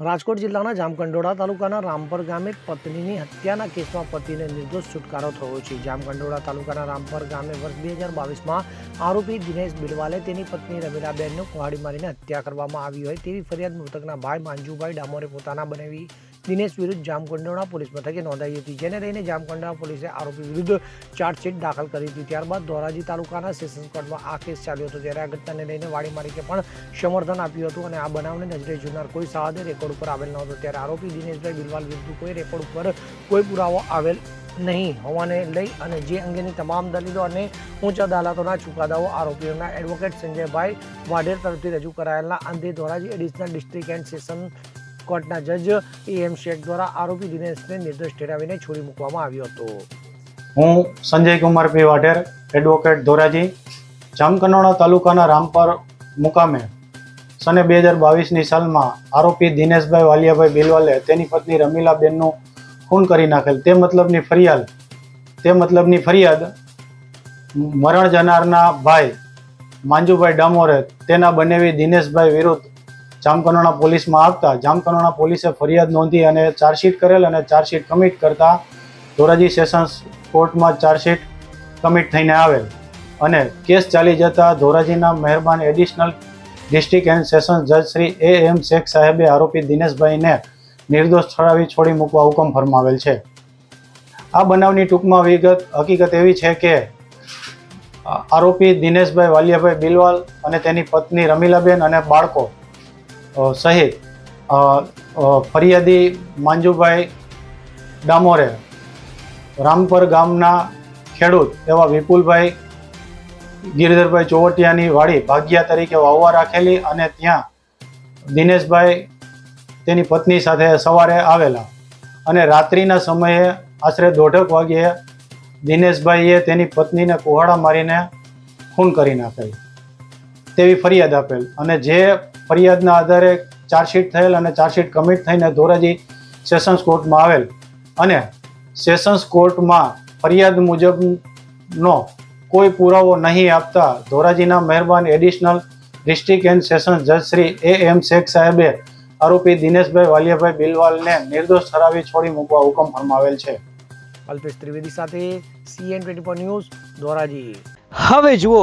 રાજકોટ જિલ્લાના જામકંડોળા તાલુકાના રામપર ગામે પત્નીની હત્યાના કેસમાં પતિને નિર્દોષ છુટકારો થયો છે. જામકંડોળા તાલુકાના રામપર ગામે વર્ષ બે હજાર બાવીસમાં આરોપી દિનેશ બિલવાલે તેની પત્ની રમીલાબેનને કુહાડી મારીને હત્યા કરવામાં આવી હોય તેવી ફરિયાદ મૃતકના ભાઈ માંજુભાઈ ડામોરે પોતાના બનાવી દિનેશ વિરુદ્ધ જામકંડોળા પોલીસ મથકે નોંધાઈ હતી, જેને લઈને જામકંડોળા પોલીસે આરોપી વિરુદ્ધ ચાર્જશીટ દાખલ કરી હતી. ત્યારબાદ ધોરાજી તાલુકાના સેશન્સ કોર્ટમાં આ કેસ ચાલ્યો હતો ત્યારે આ ઘટનાને લઈને વાડીમારીકે પણ સમર્થન આપ્યું હતું અને આ બનાવને નજરે જોનાર કોઈ સાહદે રેકોર્ડ ઉપર આવેલ નહોતો. ત્યારે આરોપી દિનેશભાઈ બિલવાલ વિરુદ્ધ કોઈ રેકોર્ડ ઉપર કોઈ પુરાવો આવેલ નહીં. હોવાને લઈ અને જે અંગેની તમામ દલીલો અને ઉચ્ચ અદાલતોના ચુકાદાઓ આરોપીઓના એડવોકેટ સંજયભાઈ વાઢેર તરફથી રજૂ કરાયેલા અંતે Dhoraji additional district and session કોર્ટના જજ એમ શેખ દ્વારા આરોપી દિનેશને નિર્દોષ ઠેરાવીને છોડી મૂકવામાં આવ્યો હતો. હું સંજય કુમાર પી વાઢેર એડવોકેટ ધોરાજી જામકંડોળા તાલુકાના રામપર મુકામે સને બે હજાર બાવીસની સાલમાં આરોપી દિનેશભાઈ વાલિયાભાઈ બિલવાલે તેની પત્ની રમીલાબેનનું ખૂન કરી નાખેલ. તે મતલબની ફરિયાદ, તે મતલબની ફરિયાદ મરણ જનારના ભાઈ માંજુભાઈ ડામોરે તેના બનેવી દિનેશભાઈ વિરુદ્ધ જામકંડોળા પોલીસમાં આપતા જામકંડોળા પોલીસે ફરિયાદ નોંધી અને ચાર્જશીટ કરેલ અને ચાર્જશીટ કમિટ કરતા ધોરાજી સેશન્સ કોર્ટમાં ચાર્જશીટ કમિટ થઈને આવેલ. અને કેસ ચાલી જતા ધોરાજીના મહેરબાન એડિશનલ ડિસ્ટ્રિક્ટ એન્ડ સેશન્સ જજ શ્રી એ એમ શેખ સાહેબે આરોપી દિનેશભાઈને નિર્દોષ ઠરાવી છોડી મૂકવા હુકમ ફરમાવેલ છે. આ બનાવની ટૂંકમાં વિગત હકીકત એવી છે કે, આરોપી દિનેશભાઈ વાલિયાભાઈ બિલવાલ અને તેની પત્ની રમીલાબેન અને બાળકો સહિત ફરિયાદી માંજુભાઈ ડામોરે રામપર ગામના ખેડૂત એવા વિપુલભાઈ ગિરિધરભાઈ ચોવટિયાની વાડી ભાગ્યા તરીકે વાવવા રાખેલી અને ત્યાં દિનેશભાઈ તેની પત્ની સાથે સવારે આવેલા. અને રાત્રિના સમયે આશરે દોઢક વાગ્યે દિનેશભાઈએ તેની પત્નીને કુહાડા મારીને ખૂન કરી નાખેલ. તેવી ફરિયાદ આપેલ. અને જે ફરિયાદના આધારે ચાર્જશીટ થયેલ અને ચાર્જશીટ કમિટ થઈને ધોરાજી સેશન્સ કોર્ટમાં આવેલ. અને સેશન્સ કોર્ટમાં ફરિયાદ મુજબનો કોઈ પુરાવો નહીં આપતા ધોરાજીના મહેરબાન એડિશનલ ડિસ્ટ્રિક્ટ એન્ડ સેશન્સ જજ શ્રી એ એમ શેખ સાહેબે આરોપી દિનેશભાઈ વાલિયાભાઈ બિલવાલને નિર્દોષ ઠરાવી છોડી મૂકવા હુકમ ફરમાવેલ છે. અલ્પેશ ત્રિવેદી સાથે CN twenty four news Dhoraji. હવે જુઓ